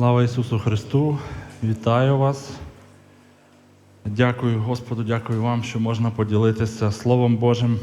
Слава Ісусу Христу! Вітаю вас. Дякую Господу, дякую вам, що можна поділитися Словом Божим.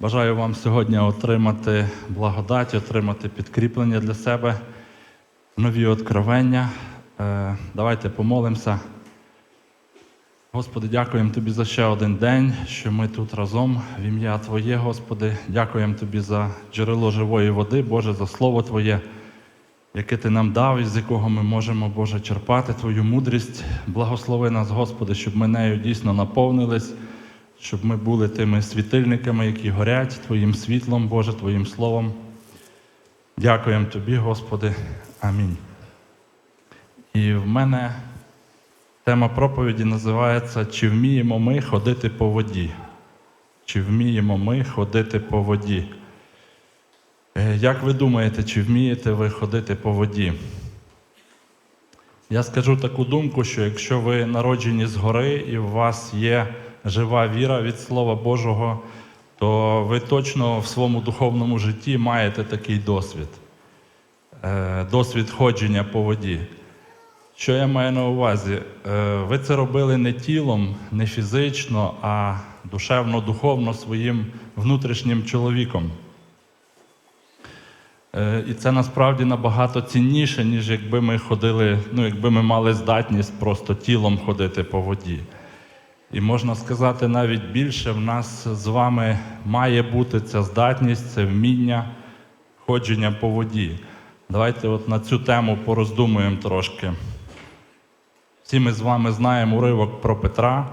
Бажаю вам сьогодні отримати благодать, отримати підкріплення для себе, нові откровення. Е, Давайте помолимося. Господи, дякуємо Тобі за ще один день, що ми тут разом в ім'я Твоє, Господи. Дякуємо Тобі за джерело живої води, Боже, за Слово Твоє, яке Ти нам дав, із якого ми можемо, Боже, черпати Твою мудрість. Благослови нас, Господи, щоб ми нею дійсно наповнились, щоб ми були тими світильниками, які горять Твоїм світлом, Боже, Твоїм Словом. Дякуємо Тобі, Господи. Амінь. І в мене Тема проповіді називається Чи вміємо ми ходити по воді? Чи вміємо ми ходити по воді? Е, Як ви думаєте, чи вмієте ви ходити по воді? Я скажу таку думку, що якщо ви народжені згори і у вас є жива віра від Слова Божого, то ви точно в своєму духовному житті маєте такий досвід. Е, Досвід ходження по воді. Що я маю на увазі? Е, Ви це робили не тілом, не фізично, а душевно-духовно своїм внутрішнім чоловіком. Е, І це насправді набагато цінніше, ніж якби ми ходили, ну, якби ми мали здатність просто тілом ходити по воді. І можна сказати навіть більше, в нас з вами має бути ця здатність, це вміння ходження по воді. Давайте от на цю тему пороздумуємо трошки. Всі ми з вами знаємо уривок про Петра,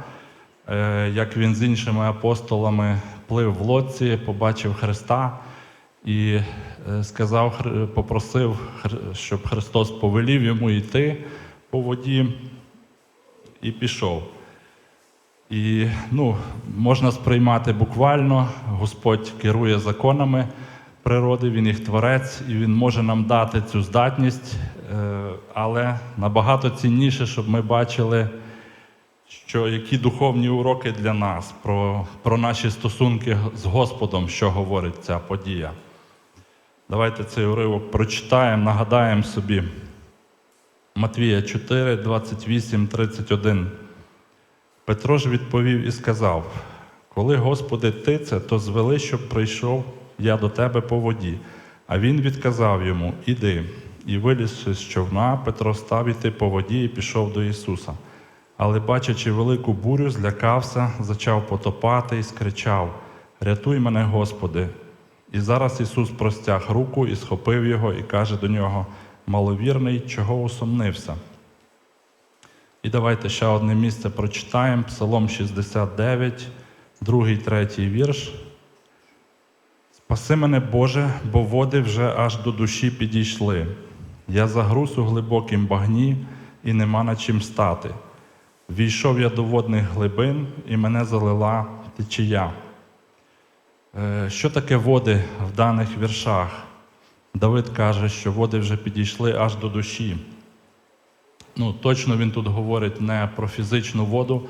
е, як він з іншими апостолами плив в лодці, побачив Христа і е, сказав, попросив, щоб Христос повелів йому йти по воді і пішов. І ну, можна сприймати буквально, Господь керує законами природи, Він їх творець, і Він може нам дати цю здатність, е, але набагато цінніше, щоб ми бачили, що які духовні уроки для нас, про, про наші стосунки з Господом, що говорить ця подія. Давайте цей уривок прочитаємо, нагадаємо собі. Матвія 4, 28, 31. Петро ж відповів і сказав: Коли, Господи, ти це, то звели, щоб прийшов я до тебе по воді. А він відказав йому: Іди. І вилізши з човна, Петро став іти по воді і пішов до Ісуса. Але, бачачи велику бурю, злякався, зачав потопати і скричав: Рятуй мене, Господи! І зараз Ісус простяг руку і схопив його, і каже до нього: Маловірний, чого усомнився? І давайте ще одне місце прочитаємо: Псалом 69, другий, третій вірш. Спаси мене, Боже, бо води вже аж до душі підійшли. Я загруз у глибокім багні, і нема на чим стати. Війшов я до водних глибин, і мене залила течія. Е, Що таке води в даних віршах? Давид каже, що води вже підійшли аж до душі. Ну, точно він тут говорить не про фізичну воду,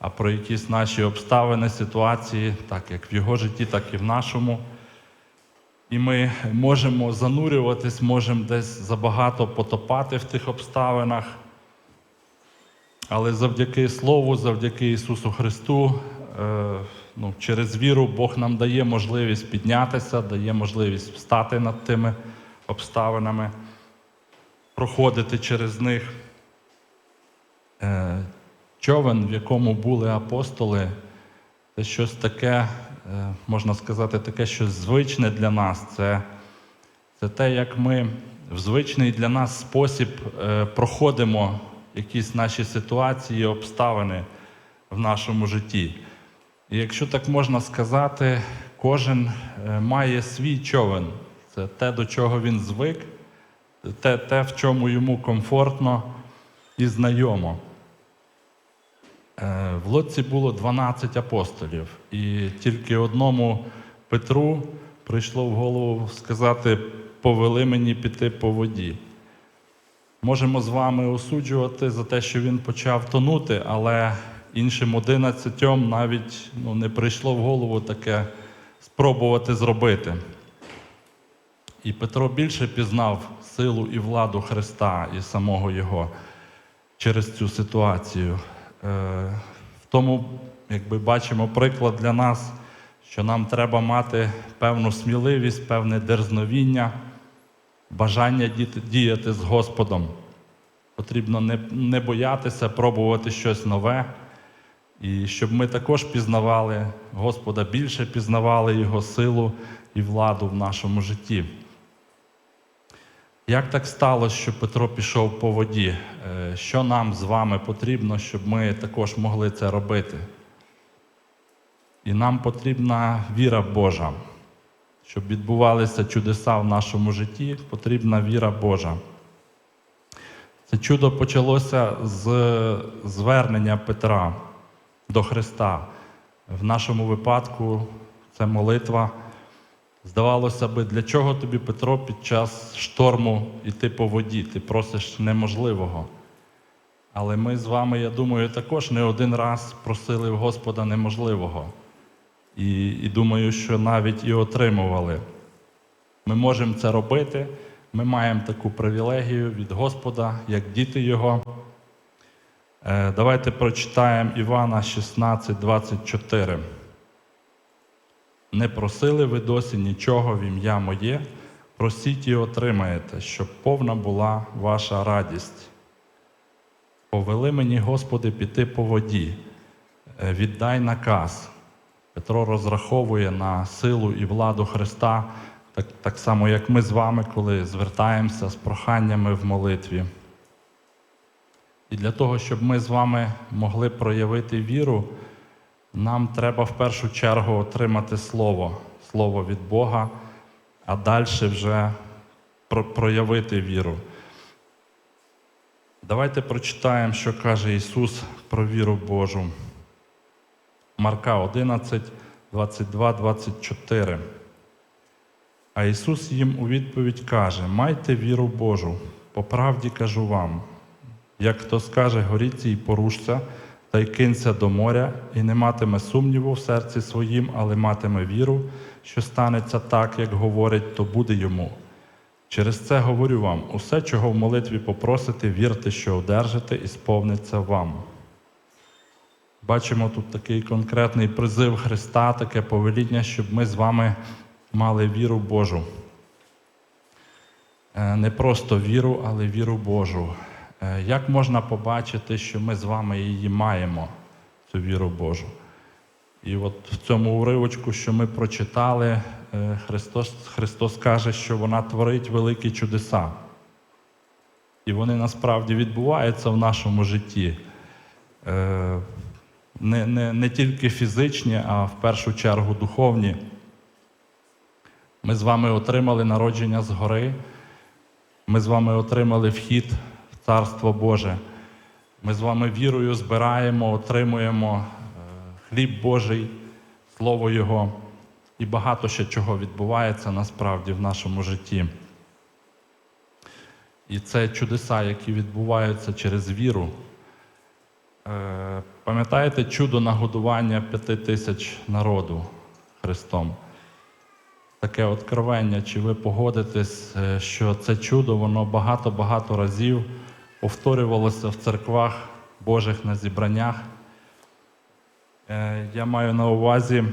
а про якісь наші обставини, ситуації, так як в його житті, так і в нашому. І ми можемо занурюватись, можемо десь забагато потопати в тих обставинах. Але завдяки Слову, завдяки Ісусу Христу, ну, через віру Бог нам дає можливість піднятися, дає можливість встати над тими обставинами, проходити через них. Е, човен, в якому були апостоли, це щось таке, е, можна сказати, таке щось звичне для нас. Це, це те, як ми в звичний для нас спосіб е, проходимо якісь наші ситуації, обставини в нашому житті. І якщо так можна сказати, кожен е, має свій човен. Це те, до чого він звик, те, те в чому йому комфортно і знайомо. Е, В лодці було 12 апостолів, і тільки одному Петру прийшло в голову сказати: повели мені піти по воді. Можемо з вами осуджувати за те, що він почав тонути, але іншим 11 навіть ну, не прийшло в голову таке спробувати зробити. І Петро більше пізнав силу і владу Христа і самого Його через цю ситуацію. Е, В тому, якби бачимо приклад для нас, що нам треба мати певну сміливість, певне дерзновіння, бажання діяти з Господом. Потрібно не боятися пробувати щось нове. І щоб ми також пізнавали Господа більше пізнавали Його силу і владу в нашому житті. Як так сталося, що Петро пішов по воді? Е, Що нам з вами потрібно, щоб ми також могли це робити? І нам потрібна віра Божа. Щоб відбувалися чудеса в нашому житті, потрібна віра Божа. Це чудо почалося з звернення Петра до Христа. В нашому випадку це молитва. Здавалося би, для чого тобі, Петро, під час шторму йти по воді? Ти просиш неможливого. Але ми з вами, я думаю, також не один раз просили в Господа неможливого. І, і думаю, що навіть і отримували. Ми можемо це робити. Ми маємо таку привілегію від Господа, як діти Його. Е, Давайте прочитаємо Івана 16, 24. Не просили ви досі нічого в ім'я моє, просіть і отримаєте, щоб повна була ваша радість. Повели мені, Господи, піти по воді, Е, віддай наказ. Петро розраховує на силу і владу Христа, так, так само, як ми з вами, коли звертаємося з проханнями в молитві. І для того, щоб ми з вами могли проявити віру, нам треба в першу чергу отримати Слово, Слово від Бога, а далі вже про- проявити віру. Давайте прочитаємо, що каже Ісус про віру Божу. Марка 11, 22, 24. А Ісус їм у відповідь каже: Майте віру Божу, по правді кажу вам. Як хто скаже, горіться і порушся, та й кинься до моря, і не матиме сумніву в серці своїм, але матиме віру, що станеться так, як говорить, то буде йому. Через це говорю вам: усе, чого в молитві попросите, вірте, що одержите, і сповниться вам. Бачимо тут такий конкретний призив Христа, таке повеління, щоб ми з вами мали віру Божу. Е, Не просто віру, але віру Божу. Е, Як можна побачити, що ми з вами її маємо, цю віру Божу? І от в цьому уривочку, що ми прочитали, е, Христос, Христос каже, що вона творить великі чудеса. І вони насправді відбуваються в нашому житті. Е, Не, не, не тільки фізичні, а в першу чергу духовні. Ми з вами отримали народження згори. Ми з вами отримали вхід Царство Боже. Ми з вами вірою збираємо, отримуємо е, хліб Божий, Слово Його і багато ще чого відбувається насправді в нашому житті. І це чудеса, які відбуваються через віру. Е, Пам'ятаєте чудо нагодування п'яти тисяч народу Христом? таке откровення, чи ви погодитесь, е, що це чудо, воно багато-багато разів повторювалося в церквах Божих на зібраннях. Е, Я маю на увазі,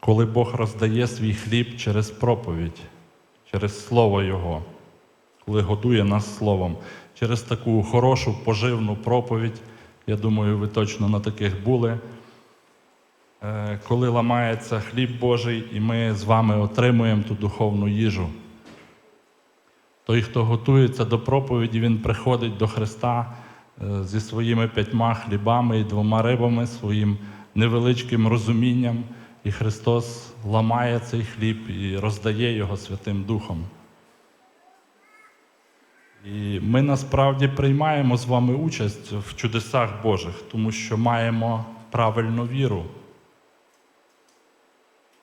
коли Бог роздає свій хліб через проповідь, через Слово Його, коли годує нас Словом, через таку хорошу поживну проповідь. Я думаю, ви точно на таких були. Е, коли ламається хліб Божий, і ми з вами отримуємо ту духовну їжу. Той, хто готується до проповіді, він приходить до Христа е, зі своїми п'ятьма хлібами і двома рибами, своїм невеличким розумінням, і Христос ламає цей хліб і роздає його Святим Духом. І ми насправді приймаємо з вами участь в чудесах Божих, тому що маємо правильну віру.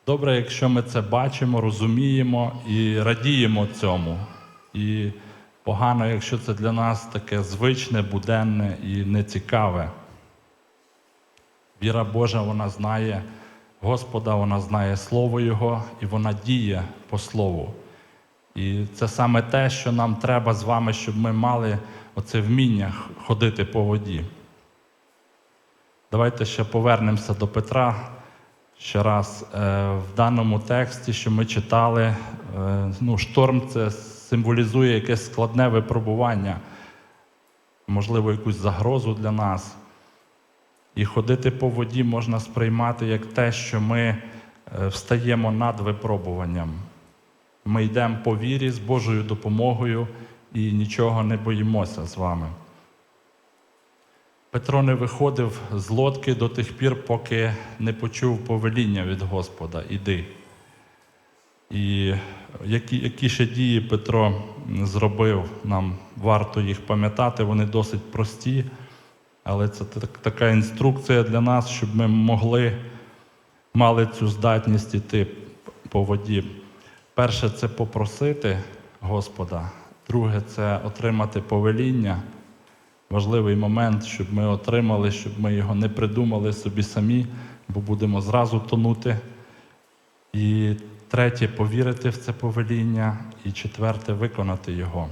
Добре, якщо ми це бачимо, розуміємо і радіємо цьому. І погано, якщо це для нас таке звичне, буденне і нецікаве. Віра Божа, вона знає Господа, вона знає Слово Його і вона діє по Слову. І це саме те, що нам треба з вами, щоб ми мали оце вміння ходити по воді. Давайте ще повернемося до Петра ще раз. Е, В даному тексті, що ми читали, е, ну, шторм це символізує якесь складне випробування, можливо, якусь загрозу для нас. І ходити по воді можна сприймати як те, що ми е, встаємо над випробуванням. Ми йдемо по вірі з Божою допомогою і нічого не боїмося з вами. Петро не виходив з лодки до тих пір, поки не почув повеління від Господа іди. І які, які ще дії Петро зробив, нам варто їх пам'ятати, вони досить прості, але це так- така інструкція для нас, щоб ми могли мали цю здатність іти по воді. Перше це попросити Господа, друге це отримати повеління. Важливий момент, щоб ми отримали, щоб ми його не придумали собі самі, бо будемо зразу тонути. І третє повірити в це повеління, і четверте виконати його.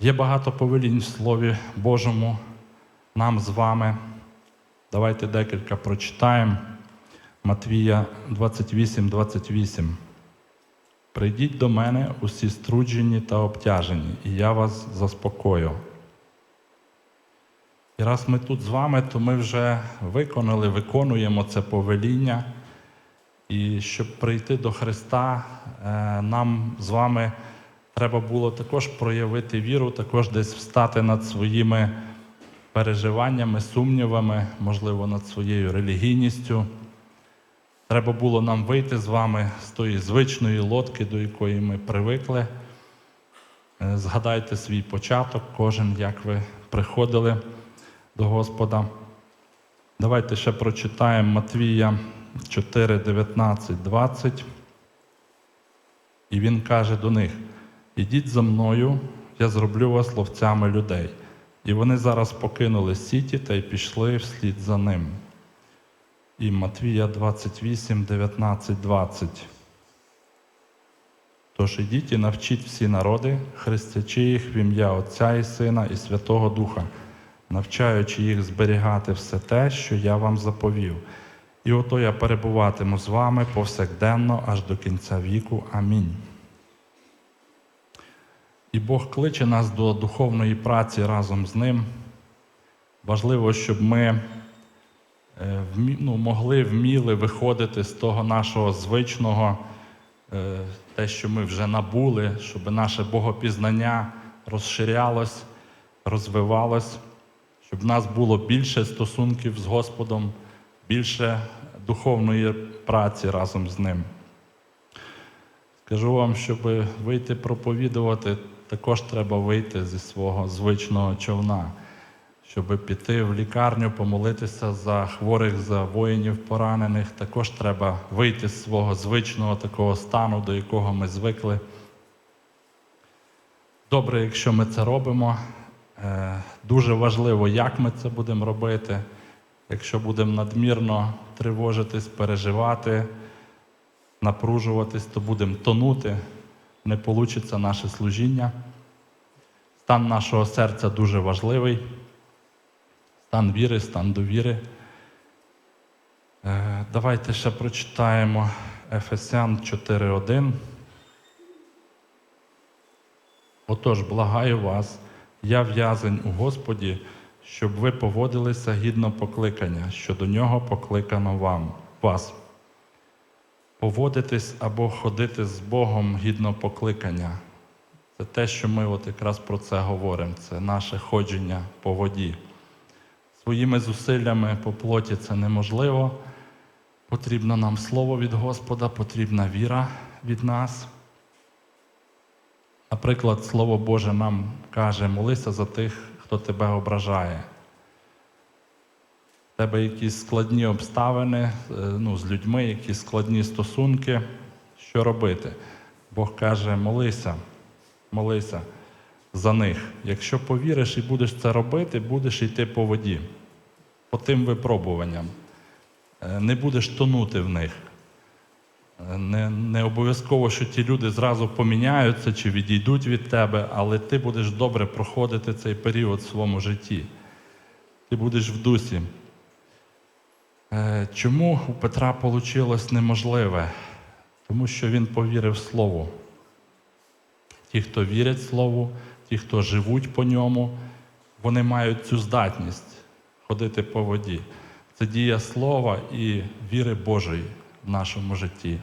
Є багато повелінь в Слові Божому, нам з вами. Давайте декілька прочитаємо. Матвія 28, 28. Прийдіть до мене усі струджені та обтяжені, і я вас заспокою. І раз ми тут з вами, то ми вже виконали, виконуємо це повеління. І щоб прийти до Христа, е, нам з вами треба було також проявити віру, також десь встати над своїми переживаннями, сумнівами, можливо, над своєю релігійністю. Треба було нам вийти з вами з тої звичної лодки, до якої ми привикли. Е, Згадайте свій початок, кожен, як ви приходили до Господа. Давайте ще прочитаємо Матвія 4, 19, 20. І він каже до них: Ідіть за мною, я зроблю вас ловцями людей. І вони зараз покинули сіті та й пішли вслід за ним. І Матвія 28, 19, 20. Тож ідіть і навчіть всі народи, хрестячи їх в ім'я Отця і Сина і Святого Духа, навчаючи їх зберігати все те, що я вам заповів. І ото я перебуватиму з вами повсякденно аж до кінця віку. Амінь. І Бог кличе нас до духовної праці разом з ним. Важливо, щоб ми е, ну, могли вміли виходити з того нашого звичного, е, те, що ми вже набули, щоб наше богопізнання розширялось, розвивалось, щоб в нас було більше стосунків з Господом, більше духовної праці разом з ним. Скажу вам, щоб вийти проповідувати, також треба вийти зі свого звичного човна, щоб піти в лікарню, помолитися за хворих, за воїнів поранених. Також треба вийти з свого звичного такого стану, до якого ми звикли. Добре, якщо ми це робимо. Е, Дуже важливо, як ми це будемо робити. Якщо будемо надмірно тривожитись, переживати, напружуватись, то будемо тонути, не вийде наше служіння. Стан нашого серця дуже важливий. Стан віри, стан довіри. Е, Давайте ще прочитаємо Ефесян 4.1. Отож, благаю вас, я в'язень у Господі, щоб ви поводилися гідно покликання, що до нього покликано вам, вас. Поводитись або ходити з Богом гідно покликання. Це те, що ми от якраз про це говоримо. Це наше ходження по воді. Своїми зусиллями по плоті це неможливо. Потрібно нам слово від Господа, потрібна віра від нас. Наприклад, Слово Боже нам каже, молися за тих, хто тебе ображає. В тебе якісь складні обставини е, ну, з людьми, якісь складні стосунки. Що робити? Бог каже, молися, молися за них. Якщо повіриш і будеш це робити, будеш йти по воді, по тим випробуванням. Е, Не будеш тонути в них. Не, не обов'язково, що ті люди зразу поміняються чи відійдуть від тебе, але ти будеш добре проходити цей період в своєму житті. Ти будеш в дусі. Е, Чому у Петра вийшло неможливе? Тому що він повірив Слову. Ті, хто вірять Слову, ті, хто живуть по ньому, вони мають цю здатність ходити по воді. Це дія слова і віри Божої в нашому житті.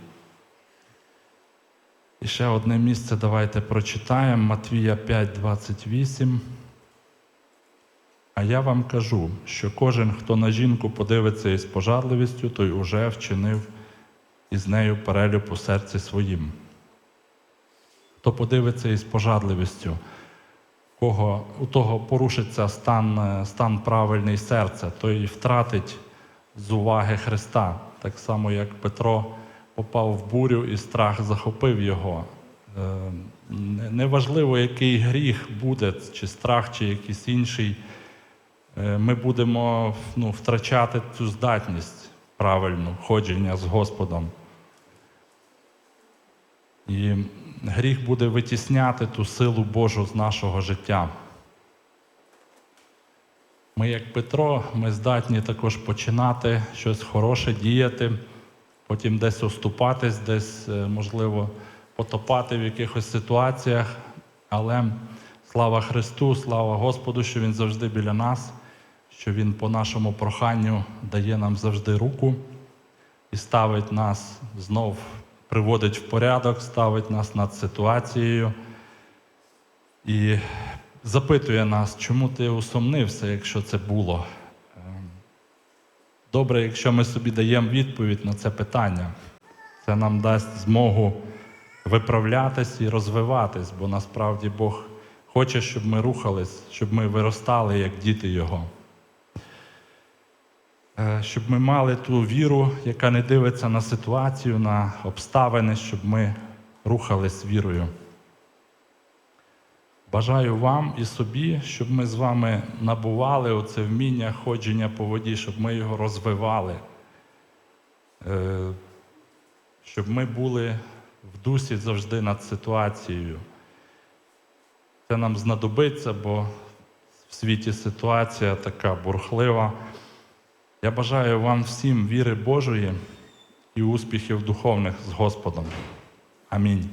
І ще одне місце давайте прочитаємо Матвія 5:28. А я вам кажу, що кожен, хто на жінку подивиться із пожарливістю, той уже вчинив із нею перелюб у серці своїм. Хто подивиться із пожарливістю, кого, у того порушиться стан, стан правильний серця, той втратить з уваги Христа, так само як Петро попав в бурю і страх захопив його. Е, Неважливо, який гріх буде, чи страх, чи якийсь інший, е, ми будемо ну, втрачати цю здатність правильну ходження з Господом. І гріх буде витісняти ту силу Божу з нашого життя. Ми, як Петро, ми здатні також починати щось хороше діяти, потім десь оступатись, десь, е, можливо, потопати в якихось ситуаціях. Але слава Христу, слава Господу, що Він завжди біля нас, що Він по нашому проханню дає нам завжди руку і ставить нас знов, приводить в порядок, ставить нас над ситуацією і запитує нас, чому ти усомнився, якщо це було. Ем, Добре, якщо ми собі даємо відповідь на це питання, це нам дасть змогу виправлятись і розвиватись, бо насправді Бог хоче, щоб ми рухались, щоб ми виростали як діти Його. Е, Щоб ми мали ту віру, яка не дивиться на ситуацію, на обставини, щоб ми рухались вірою. Бажаю вам і собі, щоб ми з вами набували оце вміння ходження по воді, щоб ми його розвивали, Е, щоб ми були в дусі завжди над ситуацією. Це нам знадобиться, бо в світі ситуація така бурхлива. Я бажаю вам всім віри Божої і успіхів духовних з Господом. Амінь.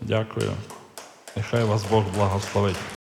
Дякую. Нехай вас Бог благословить.